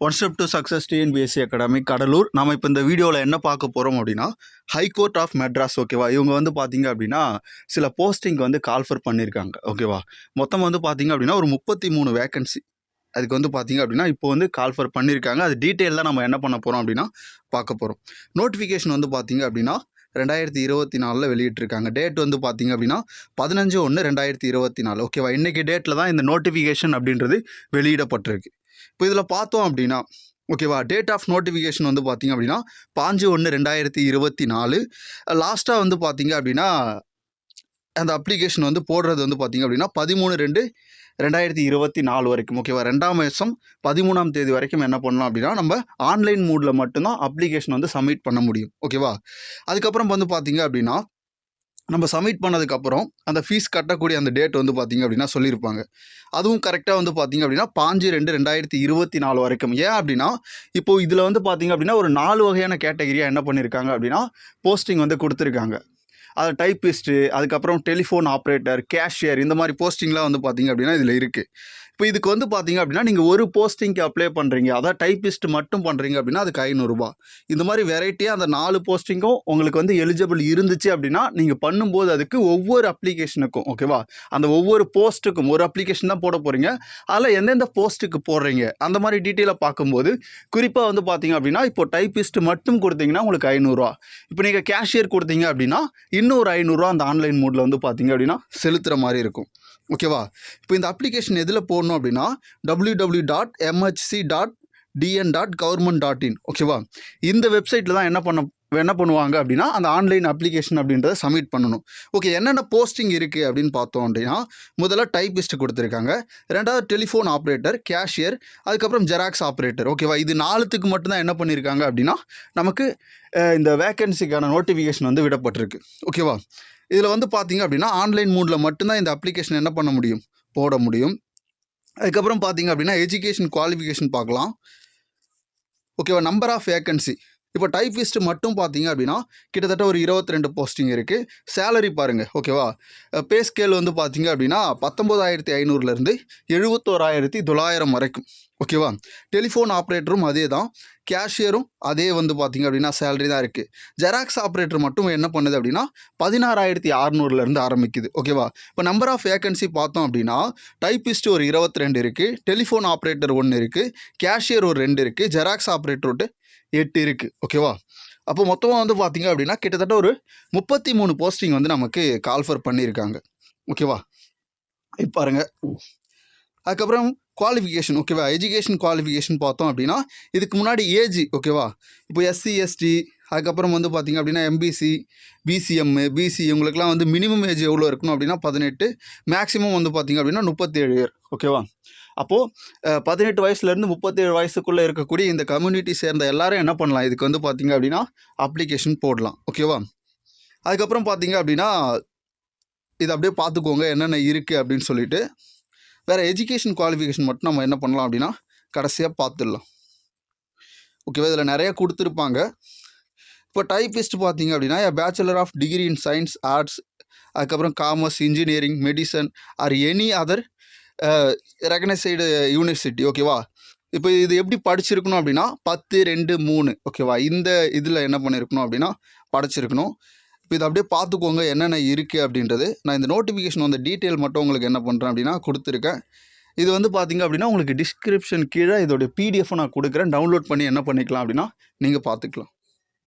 One step to success TNPSC academy Cuddalore நம்ம இப்போ இந்த வீடியோவில் என்ன பார்க்க போகிறோம் அப்படின்னா ஹைகோர்ட் ஆஃப் மெட்ராஸ் ஓகேவா இவங்க வந்து பார்த்தீங்க அப்படின்னா சில போஸ்டிங்க்கு வந்து கால்ஃபர் பண்ணியிருக்காங்க ஓகேவா மொத்தம் வந்து பார்த்தீங்க அப்படின்னா ஒரு முப்பத்தி மூணு வேகன்சி அதுக்கு வந்து பார்த்தீங்க அப்படின்னா இப்போ வந்து கால்ஃபர் பண்ணியிருக்காங்க அது டீட்டெயில் தான் நம்ம என்ன பண்ண போகிறோம் அப்படின்னா பார்க்க போகிறோம் நோட்டிஃபிகேஷன் வந்து பார்த்தீங்க அப்படின்னா ரெண்டாயிரத்தி இருபத்தி நாலில் வெளியிட்டிருக்காங்க. டேட் வந்து பார்த்தீங்க அப்படின்னா பதினஞ்சு ஒன்று ரெண்டாயிரத்தி இருபத்தி நாலு ஓகேவா இன்றைக்கி டேட்டில் தான் இந்த நோட்டிஃபிகேஷன் அப்படின்றது வெளியிடப்பட்டிருக்கு. இப்போ இதில் பார்த்தோம் அப்படின்னா ஓகேவா டேட் ஆஃப் நோட்டிஃபிகேஷன் வந்து பார்த்தீங்க அப்படின்னா பாஞ்சு ஒன்று ரெண்டாயிரத்தி இருபத்தி நாலு. லாஸ்ட்டாக வந்து பார்த்தீங்க அப்படின்னா அந்த அப்ளிகேஷன் வந்து போடுறது வந்து பார்த்தீங்க அப்படின்னா பதிமூணு ரெண்டு ரெண்டாயிரத்தி இருபத்தி நாலு வரைக்கும் ஓகேவா ரெண்டாம் மாதம் பதிமூணாம் தேதி வரைக்கும் என்ன பண்ணலாம் அப்படின்னா நம்ம ஆன்லைன் மூடில் மட்டும்தான் அப்ளிகேஷன் வந்து சப்மிட் பண்ண முடியும் ஓகேவா அதுக்கப்புறம் வந்து பார்த்திங்க அப்படின்னா நம்ம சப்மிட் பண்ணதுக்கப்புறம் அந்த ஃபீஸ் கட்டக்கூடிய அந்த டேட் வந்து பார்த்திங்க அப்படின்னா சொல்லியிருப்பாங்க. அதுவும் கரெக்டாக வந்து பார்த்தீங்க அப்படின்னா பாஞ்சு ரெண்டு ரெண்டாயிரத்தி இருபத்தி நாலு வரைக்கும். ஏன் அப்படின்னா இப்போ இதில் வந்து பார்த்தீங்க அப்படின்னா ஒரு நாலு வகையான கேட்டகரியாக என்ன பண்ணியிருக்காங்க அப்படின்னா போஸ்டிங் வந்து கொடுத்துருக்காங்க. அது டைப்பிஸ்ட்டு அதுக்கப்புறம் டெலிஃபோன் ஆப்ரேட்டர் கேஷியர் இந்த மாதிரி போஸ்டிங்லாம் வந்து பார்த்திங்க அப்படின்னா இதில் இருக்குது இப்போ இதுக்கு வந்து பார்த்தீங்க அப்படின்னா நீங்கள் ஒரு போஸ்டிங்க்கு அப்ளை பண்ணுறீங்க அதான் டைப்பிஸ்ட் மட்டும் பண்ணுறீங்க அப்படின்னா அதுக்கு ஐநூறுரூபா இந்த மாதிரி வெரைட்டியாக அந்த நாலு போஸ்டிங்கும் உங்களுக்கு வந்து எலிஜிபிள் இருந்துச்சு அப்படின்னா நீங்கள் பண்ணும்போது அதுக்கு ஒவ்வொரு அப்ளிகேஷனுக்கும் ஓகேவா அந்த ஒவ்வொரு போஸ்ட்டுக்கும் ஒரு அப்ளிகேஷன் தான் போட போகிறீங்க அதில் எந்தெந்த போஸ்ட்டுக்கு போடுறீங்க? அந்த மாதிரி டீட்டெயிலாக பார்க்கும்போது குறிப்பாக வந்து பார்த்தீங்க அப்படின்னா இப்போ டைப்பிஸ்ட் மட்டும் கொடுத்தீங்கன்னா உங்களுக்கு ஐநூறுரூவா இப்போ நீங்கள் கேஷியர் கொடுத்தீங்க அப்படின்னா இன்னும் ஒரு ஐநூறுரூவா அந்த ஆன்லைன் மோடில் வந்து பார்த்தீங்க அப்படின்னா செலுத்துகிற மாதிரி இருக்கும். ஓகேவா இப்போ இந்த அப்ளிகேஷன் எதில் போடணும் அப்படின்னா W W dot MHC dot TN dot government dot in ஓகேவா இந்த வெப்சைட்டில் தான் என்ன பண்ண என்ன பண்ணுவாங்க அப்படின்னா அந்த ஆன்லைன் அப்ளிகேஷன் அப்படின்றத சப்மிட் பண்ணணும். ஓகே என்னென்ன போஸ்டிங் இருக்குது அப்படின்னு பார்த்தோம் அப்படின்னா முதல்ல டைப்பிஸ்ட் கொடுத்துருக்காங்க. ரெண்டாவது டெலிஃபோன் ஆப்ரேட்டர் கேஷியர் அதுக்கப்புறம் ஜெராக்ஸ் ஆப்ரேட்டர் ஓகேவா இது நாலுத்துக்கு மட்டும்தான் என்ன பண்ணியிருக்காங்க அப்படின்னா நமக்கு இந்த வேக்கன்சிக்கான நோட்டிஃபிகேஷன் வந்து விடப்பட்டிருக்கு. ஓகேவா இதில் வந்து பார்த்தீங்க அப்படின்னா ஆன்லைன் மூடில் மட்டும்தான் இந்த அப்ளிகேஷன் என்ன பண்ண முடியும்? போட முடியும். அதுக்கப்புறம் பார்த்தீங்க அப்படின்னா எஜுகேஷன் குவாலிஃபிகேஷன் பார்க்கலாம். ஓகேவா நம்பர் ஆஃப் வேக்கன்சி இப்போ டைப்பிஸ்ட் மட்டும் பார்த்தீங்க அப்படின்னா கிட்டத்தட்ட ஒரு இருபத்தி ரெண்டு போஸ்டிங் இருக்குது சேலரி பாருங்கள் ஓகேவா பே ஸ்கேல் வந்து பார்த்தீங்க அப்படின்னா பத்தொம்போதாயிரத்தி ஐநூறுலேருந்து எழுபத்தோராயிரத்தி தொள்ளாயிரம் வரைக்கும். ஓகேவா டெலிஃபோன் ஆப்ரேட்டரும் அதே தான் கேஷியரும் அதே வந்து பார்த்திங்க அப்படின்னா சேலரி தான் இருக்குது ஜெராக்ஸ் ஆப்ரேட்டர் மட்டும் என்ன பண்ணுது அப்படின்னா பதினாறாயிரத்தி அறநூறுலேருந்து ஆரம்பிக்குது. ஓகேவா இப்போ நம்பர் ஆஃப் வேகன்சி பார்த்தோம் அப்படின்னா டைப்பிஸ்ட் ஒரு இருபத்தி ரெண்டு இருக்குது டெலிஃபோன் ஆப்ரேட்டர் ஒன்று இருக்குது கேஷியர் ஒரு ரெண்டு இருக்குது ஜெராக்ஸ் ஆப்ரேட்டர் ஒரு எட்டு இருக்குது ஓகேவா அப்போ மொத்தமாக வந்து பார்த்திங்க அப்படின்னா கிட்டத்தட்ட ஒரு முப்பத்தி மூணு போஸ்டிங் வந்து நமக்கு கால்ஃபர் பண்ணியிருக்காங்க. ஓகேவா இப்போ பாருங்கள் அதுக்கப்புறம் குவாலிஃபிகேஷன் ஓகேவா எஜுகேஷன் குவாலிஃபிகேஷன் பார்த்தோம் அப்படின்னா இதுக்கு முன்னாடி ஏஜ் ஓகேவா இப்போ எஸ்சி எஸ்டி அதுக்கப்புறம் வந்து பார்த்திங்க அப்படின்னா எம்பிசி பிசிஎம் பிசி இவங்களுக்குலாம் வந்து மினிமம் ஏஜ் எவ்வளோ இருக்கணும் அப்படின்னா பதினெட்டு மேக்ஸிமம் வந்து பார்த்திங்க அப்படின்னா முப்பத்தேழு இயர் ஓகேவா அப்போது பதினெட்டு வயசுலேருந்து முப்பத்தேழு வயசுக்குள்ளே இருக்கக்கூடிய இந்த கம்யூனிட்டி சேர்ந்த எல்லாரும் என்ன பண்ணலாம்? இதுக்கு வந்து பார்த்திங்க அப்படின்னா அப்ளிகேஷன் போடலாம் ஓகேவா அதுக்கப்புறம் பார்த்திங்க அப்படின்னா இது அப்படியே பார்த்துக்கோங்க என்னென்ன இருக்குது அப்படின்னு சொல்லிட்டு வேறு எஜுகேஷன் குவாலிஃபிகேஷன் மட்டும் நம்ம என்ன பண்ணலாம் அப்படின்னா கடைசியாக பார்த்துடலாம் ஓகேவா இதில் நிறைய கொடுத்துருப்பாங்க. இப்போ டைப்பிஸ்ட் பார்த்தீங்க அப்படின்னா bachelor of degree in science arts அதுக்கப்புறம் commerce engineering medicine or any other recognised university ஓகேவா இப்போ இது எப்படி படிச்சிருக்கணும் அப்படின்னா பத்து ரெண்டு மூணு. ஓகேவா இந்த இதில் என்ன பண்ணியிருக்கணும் அப்படின்னா படிச்சிருக்கணும். இதை அப்படியே பார்த்துக்கோங்க என்னென்ன இருக்குது அப்படின்றது. நான் இந்த நோட்டிஃபிகேஷன் வந்து டீட்டெயில் மட்டும் உங்களுக்கு என்ன பண்ணுறேன் அப்படின்னா கொடுத்துருக்கேன். இது வந்து பார்த்தீங்க அப்படின்னா உங்களுக்கு டிஸ்கிரிப்ஷன் கீழே இதோடைய பிடிஎஃப் நான் கொடுக்குறேன். டவுன்லோட் பண்ணி என்ன பண்ணிக்கலாம் அப்படின்னா நீங்கள் பார்த்துக்கலாம்.